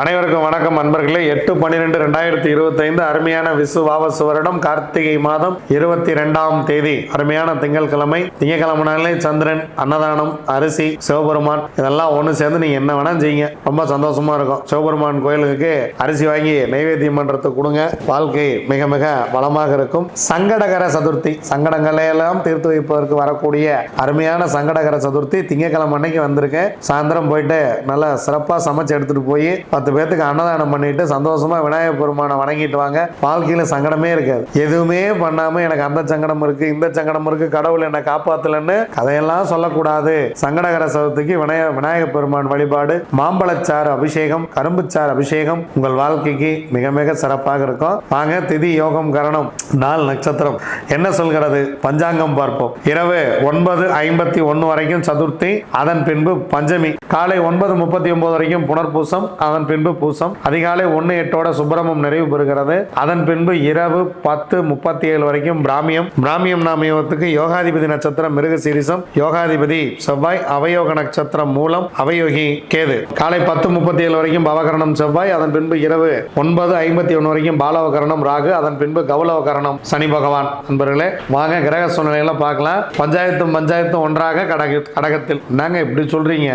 அனைவருக்கும் வணக்கம் அன்பர்களே எட்டு பன்னிரெண்டு ரெண்டாயிரத்தி இருபத்தைந்து அருமையான விசு வாவசு வருடம் கார்த்திகை மாதம் இருபத்தி ரெண்டாம் தேதி. அருமையான திங்கட்கிழமை. திங்கட்கிழமை நாளிலே சந்திரன் அன்னதானம் அரிசி சிவபெருமான் இதெல்லாம் ஒன்று சேர்ந்து நீங்க என்ன வேணால் செய்யுங்க. ரொம்ப சந்தோஷமா இருக்கும். சிவபெருமான் கோயிலுக்கு அரிசி வாங்கி நைவேத்தியம் பண்றதுக்கு கொடுங்க. வாழ்க்கை மிக மிக வளமாக இருக்கும். சங்கடகர சதுர்த்தி. சங்கடங்களை எல்லாம் தீர்த்து வைப்பதற்கு வரக்கூடிய அருமையான சங்கடகர சதுர்த்தி திங்கட்கிழமை அன்னைக்கு வந்திருக்கேன் சாயந்தரம் போயிட்டு நல்லா சிறப்பாக சமைச்சு எடுத்துட்டு போய் பத்து பேர்த்துக்கு அன்னதானம் பண்ணிட்டு சந்தோஷமா விநாயகர் பெருமானை வணங்கிட்டு வாங்க. வாழ்க்கையில சங்கடமே இருக்காது. எதுவுமே பண்ணாம எனக்கு அந்த சங்கடம் இருக்கு இந்த சங்கடம் இருக்கு கடவுள் என்னை காப்பாத்தலன்னு கதையெல்லாம் சொல்லக்கூடாது. சங்கடகர சதுர்த்திக்கு விநாய விநாயகர் பெருமான் வழிபாடு மாம்பழச்சாறு அபிஷேகம் கரும்புச்சாறு அபிஷேகம் உங்கள் வாழ்க்கைக்கு மிக மிக சிறப்பாக இருக்கும். வாங்க திதி யோகம் கரணம் நாள் நட்சத்திரம். என்ன சொல்கிறது? பஞ்சாங்கம் பார்ப்போம். இரவு ஒன்பது ஐம்பத்தி ஒன்று வரைக்கும் சதுர்த்தி அதன் பின்பு பஞ்சமி. காலை ஒன்பது முப்பத்தி ஒன்பது வரைக்கும் புனர்பூசம் அதன் பின்பு பூசம். அதிகாலை ஒன்று எட்டோட சுப்பிரமம் நிறைவு பெறுகிறது. அதன் பின்பு இரவு பத்து முப்பத்தி ஏழு வரைக்கும் பிராமியம். பிராமியம் நாமயத்துக்கு யோகாதிபதி நட்சத்திரம் மிருக சீரிசம். யோகாதிபதி செவ்வாய் அவயோக நட்சத்திரம் மூலம் அவயோகி கேது. காலை பத்து முப்பத்தி ஏழு வரைக்கும் பவகரணம் செவ்வாய். அதன் பின்பு இரவு ஒன்பது ஐம்பத்தி ஒன்று வரைக்கும் பாலவகரணம் ராகு. அதன் பின்பு கௌலவகரணம் சனி பகவான். நண்பர்களே வாங்க கிரக சூழ்நிலையில பார்க்கலாம். பஞ்சாயத்தும் பஞ்சாயத்தும் ஒன்றாக கடக கடகத்தில். நாங்க இப்படி சொல்றீங்க?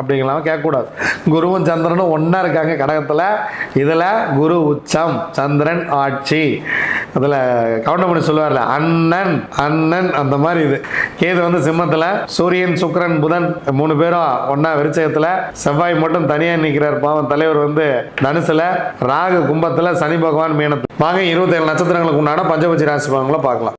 அப்படிங்களாம் கேட்கக்கூடாது. குருவும் சந்திரனும் ஒன்றா இருக்காங்க கடகத்தில். இதில் குரு உச்சம் சந்திரன் ஆட்சி. அதில் கவுண்டமணி சொல்லுவார்ல அண்ணன் அண்ணன் அந்த மாதிரி இது. கேது வந்து சிம்மத்தில் சூரியன் சுக்கரன் புதன் மூணு பேரும் ஒன்றா விருச்சகத்தில். செவ்வாய் மட்டும் தனியாக நிற்கிறார் பாவம் தலைவர் வந்து தனுசில் ராகு கும்பத்தில் சனி பகவான் மீனத்தில். வாங்க இருபத்தேழு நட்சத்திரங்களுக்கு உண்டான பஞ்சபட்சி ராசி பலன்களை பார்க்கலாம்.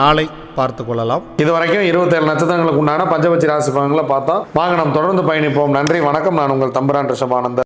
நாளை பார்த்து கொள்ளலாம். இது வரைக்கும் இருபத்தேழு நட்சத்திரங்களுக்கு உண்டான பஞ்சபட்சி ராசி பலன்களை பார்த்தோம் வாங்க நாம் தொடர்ந்து பயணிப்போம். நன்றி வணக்கம். நான் உங்கள் தம்பரான் ரிஷபானந்தர்